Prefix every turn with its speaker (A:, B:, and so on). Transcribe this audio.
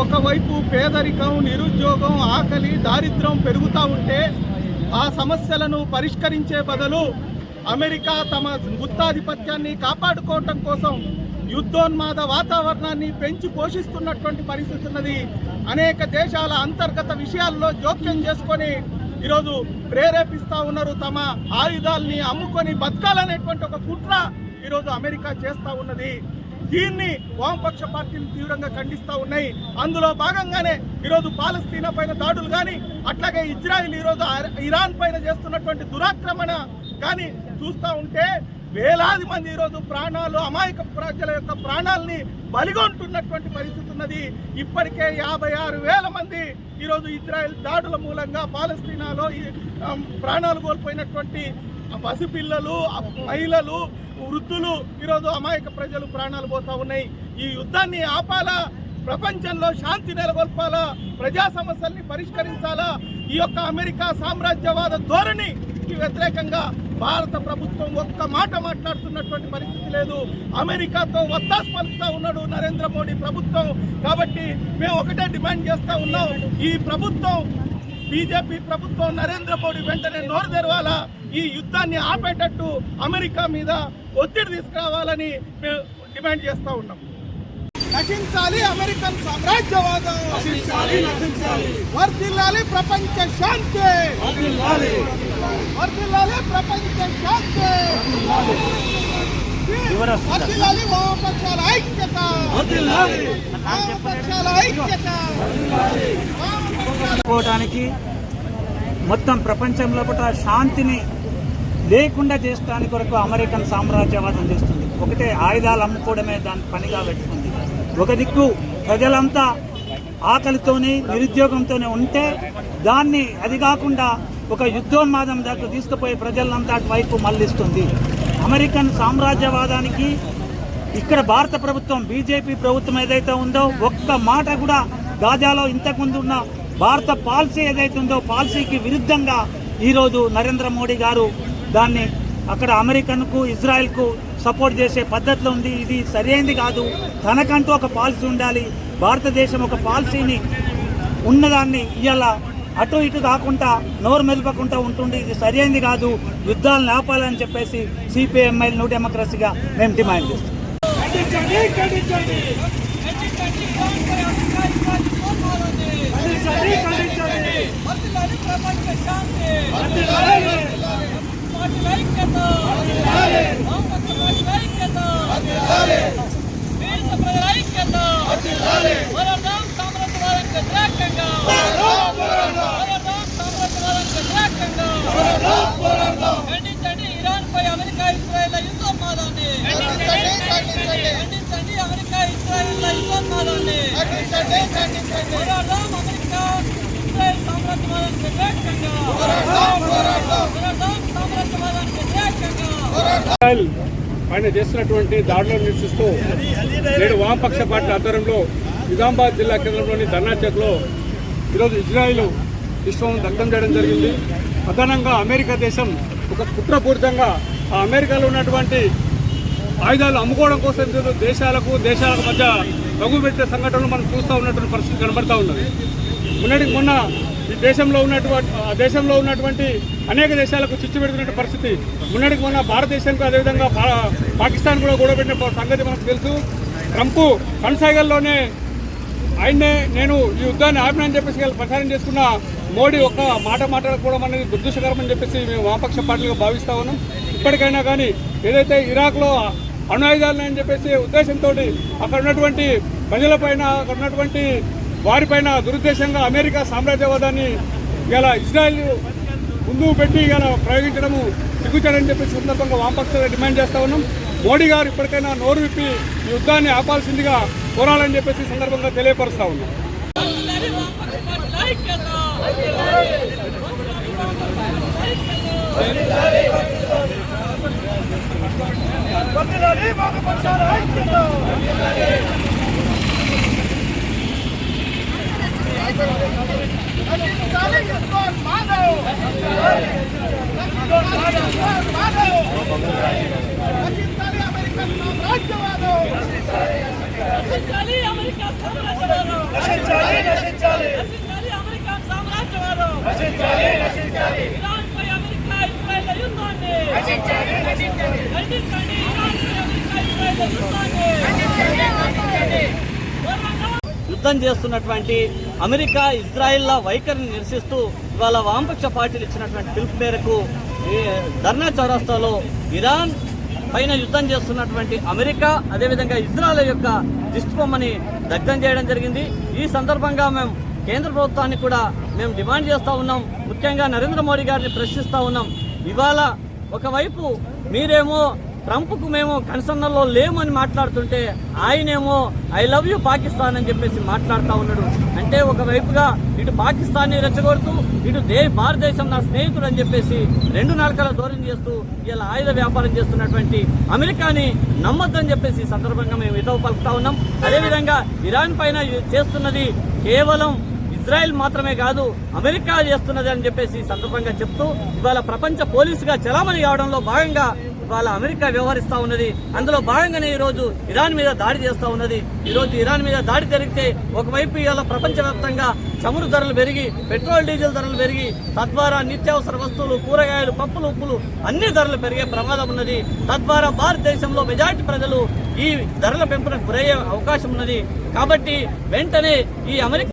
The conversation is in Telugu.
A: ఒకవైపు పేదరికం నిరుద్యోగం ఆకలి దారిద్ర్యం పెరుగుతూ ఉంటే ఆ సమస్యలను పరిష్కరించే బదులు అమెరికా తమ గుత్తాధిపత్యాన్ని కాపాడుకోవటం కోసం యుద్ధోన్మాద వాతావరణాన్ని పెంచి పోషిస్తున్నటువంటి పరిస్థితి ఉన్నది. అనేక దేశాల అంతర్గత విషయాల్లో జోక్యం చేసుకొని ఈరోజు ప్రేరేపిస్తా ఉన్నారు. తమ ఆయుధాల్ని అమ్ముకొని బతకాలనేటువంటి ఒక కుట్ర ఈరోజు అమెరికా చేస్తూ ఉన్నది. దీన్ని వామపక్ష పార్టీలు తీవ్రంగా ఖండిస్తూ ఉన్నాయి. అందులో భాగంగానే ఈరోజు పాలస్తీనా పైన దాడులు కానీ అట్లాగే ఇజ్రాయిల్ ఈరోజు ఇరాన్ పైన చేస్తున్నటువంటి దురాక్రమణ కానీ చూస్తూ ఉంటే వేలాది మంది ఈరోజు ప్రాణాలు అమాయక ప్రజల యొక్క ప్రాణాలని బలిగొంటున్నటువంటి పరిస్థితి ఉన్నది. ఇప్పటికే యాభై ఆరు వేల మంది ఈరోజు ఇజ్రాయెల్ దాడుల మూలంగా పాలస్తీనాలో ఈ, ప్రాణాలు కోల్పోయినటువంటి పసిపిల్లలు మహిళలు వృద్ధులు ఈరోజు అమాయక ప్రజలు ప్రాణాలు పోతా ఉన్నాయి. ఈ యుద్ధాన్ని ఆపాలా? ప్రపంచంలో శాంతి నెలకొల్పాలా? ప్రజా సమస్యల్ని పరిష్కరించాలా? ఈ యొక్క అమెరికా సామ్రాజ్యవాద ధోరణికి వ్యతిరేకంగా భారత ప్రభుత్వం ఒక్క మాట మాట్లాడుతున్నటువంటి పరిస్థితి లేదు. అమెరికాతో వత్తాసు పలుకుతా ఉన్నాడు నరేంద్ర మోడీ ప్రభుత్వం. కాబట్టి మేము ఒకటే డిమాండ్ చేస్తూ ఉన్నాం. ఈ ప్రభుత్వం బీజేపీ ప్రభుత్వం నరేంద్ర మోడీ వెంటనే నోరు తెరవాలా? ఈ యుద్ధాన్ని ఆపేటట్టు అమెరికా మీద ఒత్తిడి తీసుకురావాలని మేము డిమాండ్ చేస్తా ఉన్నాం. నశించాలి అమెరికన్ సామ్రాజ్యవాదం. వర్ధిల్లాలి ప్రపంచ శాంతి. వర్ధిల్లాలి. ప్రపంచ శాంతి. వర్ధిల్లాలి. వామపక్షాల ఐక్యత. వామపక్షాల ఐక్యత. వామపక్షాల
B: పోవడానికి మొత్తం ప్రపంచంలో కూడా శాంతిని లేకుండా చేసడానికి కొరకు అమెరికన్ సామ్రాజ్యవాదం చేస్తుంది. ఒకటే ఆయుధాలు అమ్ముకోవడమే దాని పనిగా పెట్టుకుంది. ఒక దిక్కు ప్రజలంతా ఆకలితోని నిరుద్యోగంతోనే ఉంటే దాన్ని అది కాకుండా ఒక యుద్ధోన్మాదం దాకా తీసుకుపోయి ప్రజలంతా అటువైపు మళ్ళిస్తుంది అమెరికన్ సామ్రాజ్యవాదానికి ఇక్కడ భారత ప్రభుత్వం బీజేపీ ప్రభుత్వం ఏదైతే ఉందో ఒక్క మాట కూడా గాజాలో ఇంతకుముందు ఉన్న భారత పాలసీ ఏదైతే ఉందో పాలసీకి విరుద్ధంగా ఈరోజు నరేంద్ర మోడీ గారు దాన్ని అక్కడ అమెరికన్కు ఇజ్రాయెల్కు సపోర్ట్ చేసే పద్ధతిలో ఉంది ఇది సరైనది కాదు తనకంటూ ఒక పాలసీ ఉండాలి భారతదేశం ఒక పాలసీని ఉన్నదాన్ని ఇవాళ అటు ఇటు కాకుండా నోరు మెదపకుండా ఉంటుంది ఇది సరైనది కాదు యుద్ధాలను ఆపాలని చెప్పేసి సిపిఎంఐ న్యూ డెమోక్రసీగా మేము డిమాండ్ చేస్తాం
C: అమెరికా ఇజ్రాయెల్ యుద్ధోన్మాదాన్ని ఖండించండి అమెరికా ఇజ్రాయెల్ యుద్ధోన్మాదాన్ని పోరాడదాం అమెరికా ఇజ్రాయెల్ సామ్రాజ్యవాదానికి వ్యతిరేకంగా. పోరాడదాం సామ్రాజ్యవాదానికి వ్యతిరేకంగా.
D: ఇజ్రాయెల్ పైన చేస్తున్నటువంటి దాడులను నిరసిస్తూ నేడు వామపక్ష పార్టీ ఆధ్వర్యంలో నిజామాబాద్ జిల్లా కేంద్రంలోని ధర్నా చౌక్లో ఈరోజు ఇజ్రాయిల్ విశ్వం దగ్ధం చేయడం జరిగింది. అదనంగా అమెరికా దేశం ఒక కుట్రపూరితంగా అమెరికాలో ఉన్నటువంటి ఆయుధాలు అమ్ముకోవడం కోసం దేశాలకు దేశాలకు మధ్య రఘు పెట్టే సంఘటనలు మనం చూస్తూ ఉన్నటువంటి పరిస్థితి కనబడతా ఉన్నది. మొన్నటికి మొన్న ఈ దేశంలో ఉన్నటువంటి ఆ దేశంలో ఉన్నటువంటి అనేక దేశాలకు చిచ్చు పెడుతున్న పరిస్థితి. మొన్నటికి మొన్న భారతదేశానికి అదేవిధంగా పాకిస్తాన్ కూడా గొడవపెట్టిన సంగతి మనకు తెలుసు. ట్రంప్ కనసాగల్లోనే ఆయన్నే నేను ఈ యుద్ధాన్ని ఆపినని చెప్పేసి ప్రచారం చేసుకున్న మోడీ ఒక్క మాట మాట్లాడకపోవడం అనేది దుర్దృష్టకరం అని చెప్పేసి మేము వామపక్ష పార్టీలుగా భావిస్తా ఉన్నాం. ఇప్పటికైనా కానీ ఏదైతే ఇరాక్లో అణాయుధాలని అని చెప్పేసి ఉద్దేశంతో అక్కడ ఉన్నటువంటి ప్రజలపైన అక్కడ ఉన్నటువంటి వారిపైన దురుద్దేశంగా అమెరికా సామ్రాజ్యవాదాన్ని ఇలా ఇజ్రాయెల్ ముందుకు పెట్టి ఇలా ప్రయోగించడము సిగ్గుచాడని చెప్పేసి సందర్భంగా వామపక్షాలు డిమాండ్ చేస్తా ఉన్నాం. మోడీ గారు ఇప్పటికైనా నోరు విప్పి ఈ యుద్ధాన్ని ఆపాల్సిందిగా కోరాలని చెప్పేసి సందర్భంగా తెలియపరుస్తా ఉన్నాం.
C: వర్ధిల్లాలి
A: నశించాలి నశించాలి సామ్రాజ్యవాదం
C: నశించాలి సామ్రాజ్యవాదం ఇరాన్పై అమెరికా ఇజ్రాయెల్ యుద్ధాన్ని ఖండించండి ఇరాన్పై అమెరికా ఇజ్రాయెల్ యుద్ధాన్ని
E: యుద్ధం చేస్తున్నటువంటి అమెరికా ఇజ్రాయిల్ల వైఖరిని నిరసిస్తూ ఇవాళ వామపక్ష పార్టీలు ఇచ్చినటువంటి పిలుపు మేరకు ఈ ధర్నా చౌరస్తాలో ఇరాన్ పైన యుద్ధం చేస్తున్నటువంటి అమెరికా అదేవిధంగా ఇజ్రాయెల్ యొక్క దిష్టిబొమ్మని దగ్ధం చేయడం జరిగింది. ఈ సందర్భంగా మేము కేంద్ర ప్రభుత్వాన్ని కూడా మేము డిమాండ్ చేస్తూ ఉన్నాం. ముఖ్యంగా నరేంద్ర మోడీ గారిని ప్రశ్నిస్తూ ఉన్నాం. ఇవాళ ఒకవైపు మీరేమో ట్రంప్కు మేము కన్సన్నల్లో లేమని మాట్లాడుతుంటే ఆయనేమో ఐ లవ్ యూ పాకిస్తాన్ అని చెప్పేసి మాట్లాడుతూ ఉన్నాడు. అంటే ఒకవైపుగా ఇటు పాకిస్తాన్ని రెచ్చగొడుతూ ఇటు దే భారతదేశం నా స్నేహితుడు అని చెప్పేసి రెండు నడకల దూరం చేస్తూ ఇలా ఆయుధ వ్యాపారం చేస్తున్నటువంటి అమెరికాని నమ్మొద్దని చెప్పేసి ఈ సందర్భంగా మేము ఇతవ పలుకుతా ఉన్నాం. అదేవిధంగా ఇరాన్ పైన చేస్తున్నది కేవలం ఇజ్రాయెల్ మాత్రమే కాదు అమెరికా చేస్తున్నది అని చెప్పేసి సందర్భంగా చెప్తూ ఇవాళ ప్రపంచ పోలీసుగా చలామణి కావడంలో భాగంగా ఇవాళ అమెరికా వ్యవహరిస్తా ఉన్నది. అందులో భాగంగానే ఈ రోజు ఇరాన్ మీద దాడి చేస్తూ ఉన్నది. ఈరోజు ఇరాన్ మీద దాడి జరిగితే ఒకవైపు ఇవాళ ప్రపంచవ్యాప్తంగా చమురు ధరలు పెరిగి పెట్రోల్ డీజిల్ ధరలు పెరిగి తద్వారా నిత్యావసర వస్తువులు కూరగాయలు పప్పులు ఉప్పులు అన్ని ధరలు పెరిగే ప్రమాదం ఉన్నది. తద్వారా భారతదేశంలో మెజార్టీ ప్రజలు ఈ ధరల పెంపునకు గురయ్యే అవకాశం ఉన్నది. కాబట్టి వెంటనే ఈ అమెరికా